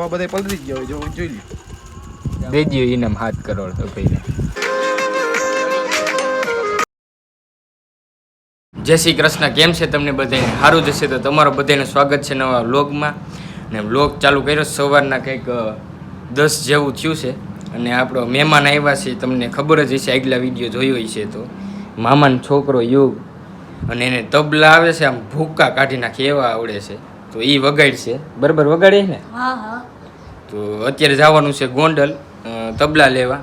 તો બધા પલરી ગયા હોય જો જોઈ લે દેજો ઇનામ હાથ કરોડ તો ભાઈને. જય શ્રી કૃષ્ણ કેમ છે તમને બધાને સારું જશે તો તમારું બધાને સ્વાગત છે નવા વ્લોગમાં. ને વ્લોગ ચાલુ કર્યો સવારના કંઈક દસ જેવું થયું છે. અને આપણો મહેમાન આવ્યા છે તમને ખબર જ હશે આગલા વીડિયો જોયો હશે તો. મામાનો છોકરો યુગ. અને એને તબલા આવે છે આમ ભૂક્કા કાઢી નાખે એવા આવડે છે. તો એ વગાડશે. બરાબર વગાડે ને? હા હા. તો અત્યારે જવાનું છે ગોંડલ તબલા લેવા.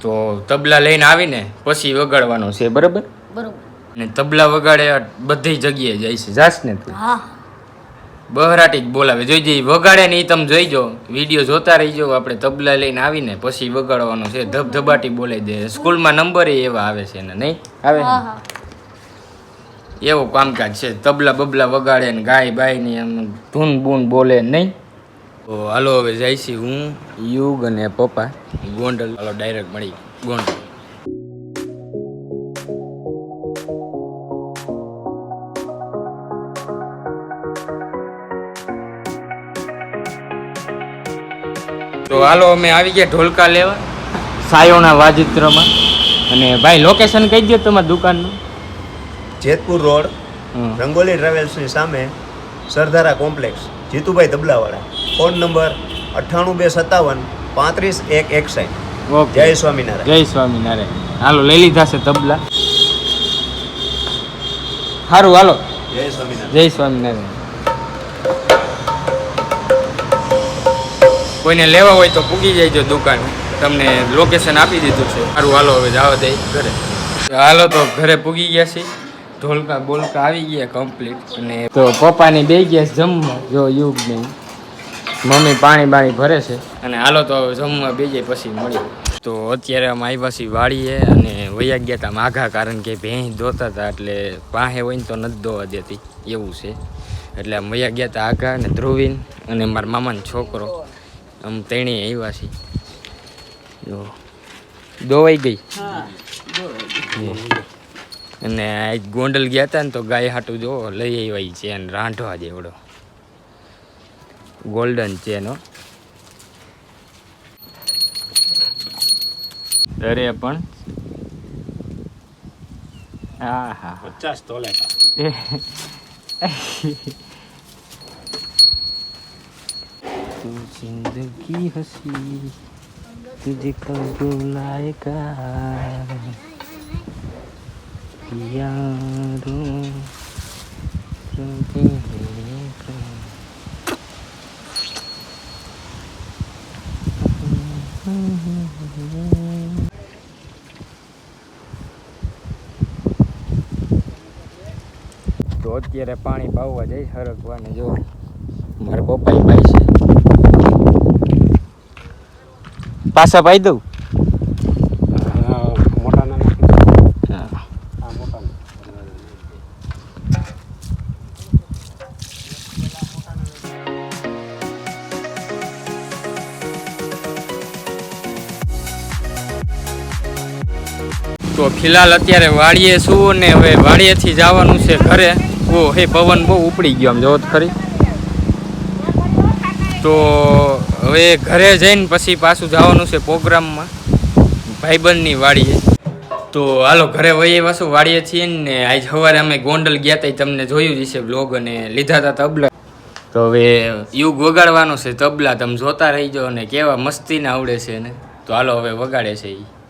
તો તબલા લઈને આવીને પછી વગાડવાનું છે બરાબર? બરાબર. ને તબલા વગાડે બધી જગ્યાએ જાય છે જાસ ને તું? હા. બહરાટી જ બોલાવે. જોઈ જઈ વગાડે ને એ તમે જોઈજો વીડિયો જોતા રહીજો આપણે તબલા લઈને આવીને પછી વગાડવાનું છે. ધબધબાટી બોલાવી દે. સ્કૂલમાં નંબર એવા આવે છે ને નહીં? આવે એવો એવું કામકાજ છે. તબલા બબલા વગાડે ને ગાય બાય ને એમ ધૂન બૂન બોલે નહીં? તો હાલો હવે જાય છે હું યુગ અને પપ્પા. ગોંડલ. હાલો ડાયરેક્ટ મળી. ગોંડલ. તો હાલો અમે આવી ગયા ઢોલકા લેવા. સાયોના વાજિત્રમાં. અને ભાઈ લોકેશન કહી દો તમારી દુકાનનું. જેતપુર રોડ. રંગોલી ટ્રાવેલ્સની સામે સરદારા કોમ્પ્લેક્સ જીતુભાઈ તબલાવાળા ફોન નંબર અઠ્ઠાણું બે સત્તાવન પાંત્રીસ એક એકસાઠ. ઓકે. જય સ્વામિનારાયણ. જય સ્વામિનારાયણ. હાલો લઈ લીધા છે તબલા. સારું હાલો. જય સ્વામિનારાયણ. જય સ્વામિનારાયણ. કોઈને લેવા હોય તો પૂગી જાય દુકાન. તમને લોકેશન આપી દીધું છે. સારું હાલો હવે જવા દે ઘરે. હાલો તો ઘરે પૂગી ગયા છે. ઢોલકા બોલકા આવી ગયા કમ્પ્લીટ અને તો પપ્પાની બે ગયા જમવા. જો યુગ નહીં મમ્મી પાણી બાણી ભરે છે. અને હાલો તો જમવા બેજે પછી મળી તો અત્યારે આમ આવ્યા છીએ વાળીએ અને વૈયા ગયા હતા માઘા કારણ કે ભેંસ ધોતા હતા એટલે પાસે હોય ને તો નથી ધોવા દેતી એવું છે. એટલે આમ વૈયા ગયા હતા આઘા અને ધ્રુવીન અને મારા મામાનો છોકરો આમ તેણી આવ્યા છે જો દોવાઈ ગઈ. અને આજ ગોંડલ ગયા હતા ને તો ગાય હાટું જો લઈ આવ્યા છે અને રાંધવા જેવડો ગોલ્ડન છે એનો દરે પણ હા હા પચાસ તોલે तू जिंदगी हसी तुझे कब बुलाएगा यारों તો અત્યારે પાણી પાવવા જઈ હરકવાને જો. મારા પપ્પા ભાઈ છે પાછા પાઈ દઉં? તો ફિલહાલ અત્યારે વાડીએ છું ને હવે વાડીએથી જવાનું છે ઘરે. ઓ, હે, પવન બહુ ઉપડી ગયો આમ, જોવો ખરી. તો હવે ઘરે જઈને પછી પાછું જવાનું છે પ્રોગ્રામમાં. ભાઈબંધની વાડીએ તો હાલો, ઘરે વહીએ પાછું વાડીએ છીએ ને આજ સવારે અમે ગોંડલ ગયા હતા તમને જોયું જ છે બ્લોગ અને લીધા હતા તબલા. તો હવે યુગ વગાડવાનો છે તબલા, તમે જોતા રહીજો અને કેવા મસ્તીને આવડે છે ને. તો હાલો, હવે વગાડે છે એ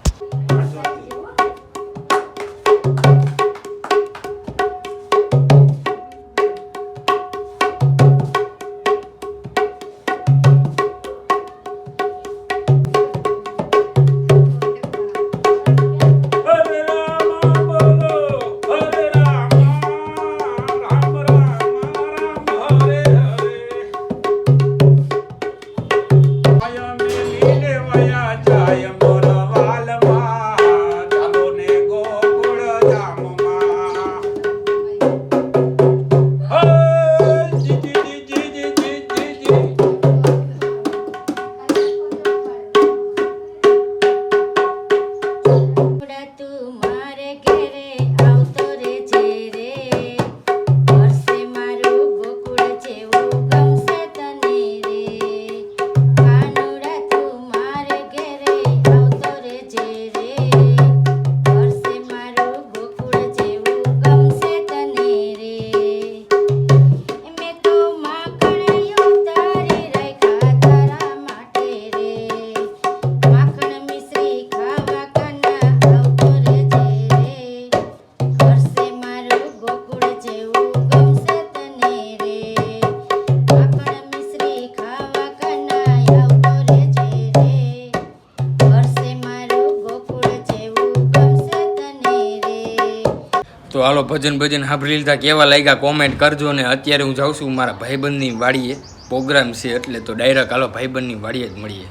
હાલો ભજન ભજન સાંભળી લીધા, કેવા લાગ્યા? કોમેન્ટ કરજો ને અત્યારે હું જાઉં છું મારા ભાઈબંધની વાડીએ. પ્રોગ્રામ છે એટલે તો ડાયરેક્ટ હાલો ભાઈબંધની વાડીએ જ મળીએ.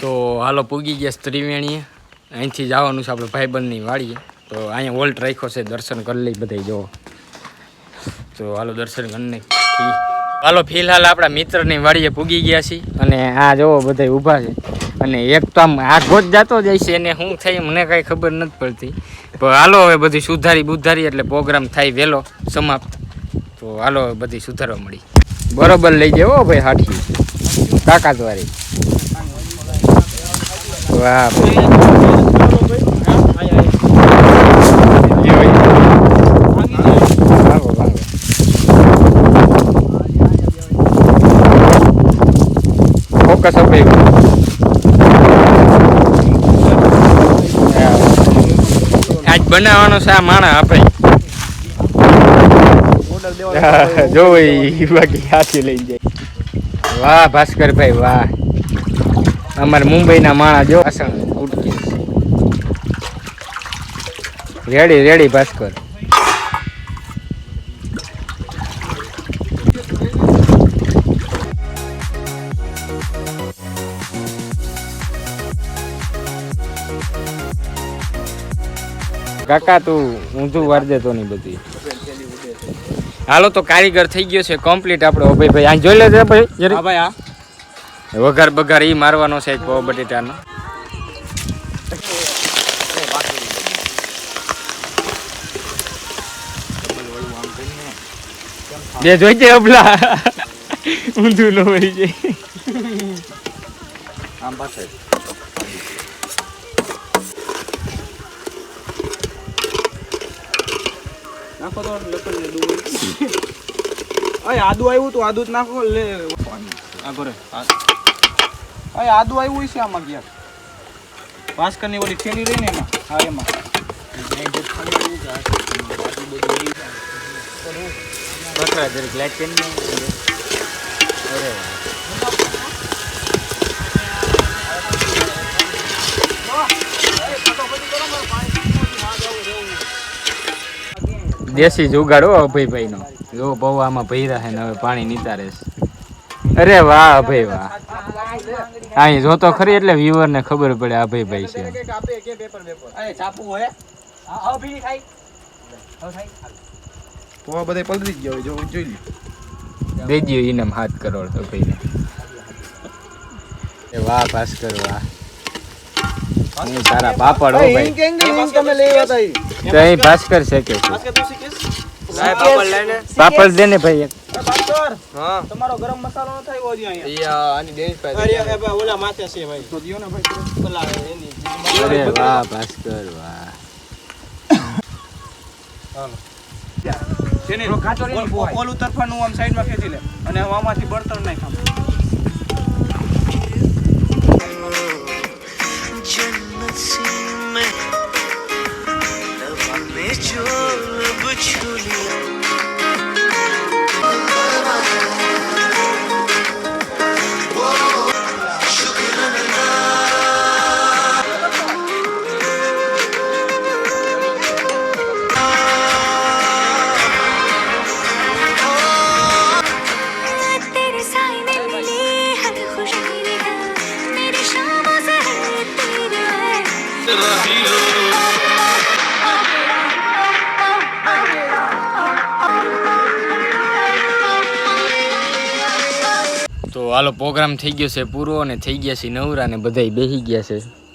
તો હાલો પૂગી ગયા ત્રિવેણીએ. અહીંથી જવાનું છે આપણે ભાઈબંધની વાડીએ. તો અહીંયા વોલ્ટ રાખ્યો છે, દર્શન કરી લઈ બધા જો તો હાલો દર્શન કરીને હાલો, ફિલહાલ આપણા મિત્રની વાડીએ પૂગી ગયા છીએ અને આ જોવો બધા ઊભા છે. અને એક તો આમ આગો જ જતો જાય છે એને શું થાય મને કાંઈ ખબર નથી પડતી. પણ હાલો, હવે બધી સુધારી બુધારી એટલે પ્રોગ્રામ થાય વહેલો સમાપ્ત. તો હાલો, હવે બધી સુધારવા મળી. બરોબર લઈ જવો ભાઈ હાઠી તાકાત વાળી વાહ ભાઈ. લ્યો ભાઈ. ભાગો, ભાગો. ફોકસ અપાઈ આજ બનાવવાનો છે આ માણા આપણે જો બાકી હાથી લઈ જાય. વાહ ભાસ્કરભાઈ વાહ. અમારે મુંબઈના માણા જો વાસણ ઉટકી રેડી રેડી ભાસ્કર. કાકા તું ઊંધું વાર દેતો નહીં બધી. હાલો તો કારીગર થઈ ગયો છે કમ્પ્લીટ આપણો ભાઈ ભાઈ આ જોઈ લેજે ભાઈ જરી. ભાઈ આ વઘાર બઘાર એ મારવાનો છે પો બટેટાનો. બે જોઈ છે અબલા. ઊંધું લો હોય છે આમ પાસે તો લપડ ને અય, આદુ આવ્યું તું, આદુ જ નાખો, લે. આ ઘરે અય, આદુ આવ્યું છે આમાં ગયા ભાસ્કરની ઓલી થેલી રહી ને એમાં, હા, એમાં. બકરા જરીક લાઈટ કરીને દેશી જુગાડો અભયભાઈ નો જો બહુ આમાં ભૈરા છે ને હવે પાણી નીતારે છે. અરે વાહ અભય વાહ. અહીં જોતો ખરી એટલે વ્યુઅર ને ખબર પડે અભયભાઈ છે તો બધા પલરી જ ગયા જો જોઈ લે દેજો ઇનામ હાથ કરોડ અભયને. એ વાહ ભાસ્કર વાહ. હું સારા પાપડ હો ભાઈ તમે લેવા હતા તો અહીં ભાસ્કર છે ભાસ્કર તું શીખીશ? પાપડ દે ને ભાઈ એક. ભાસ્કર તમારો ગરમ મસાલો ન થાય હોજી અહીંયા. અરે એ ભાઈ ઓલા માથે છે ભાઈ. તો દિયો ને ભાઈ. ઓલા એની અરે વાહ ભાસ્કર વાહ. જેને ઓલ- ઓલું તરફાનું આમ સાઈડમાં ખેંચી લે. અને આમાંથી બળતણ નાખ આમ. તો હાલો, પ્રોગ્રામ થઈ ગયો છે પૂરો અને થઈ ગયા છે નવરા ને બધા બેસી ગયા છે.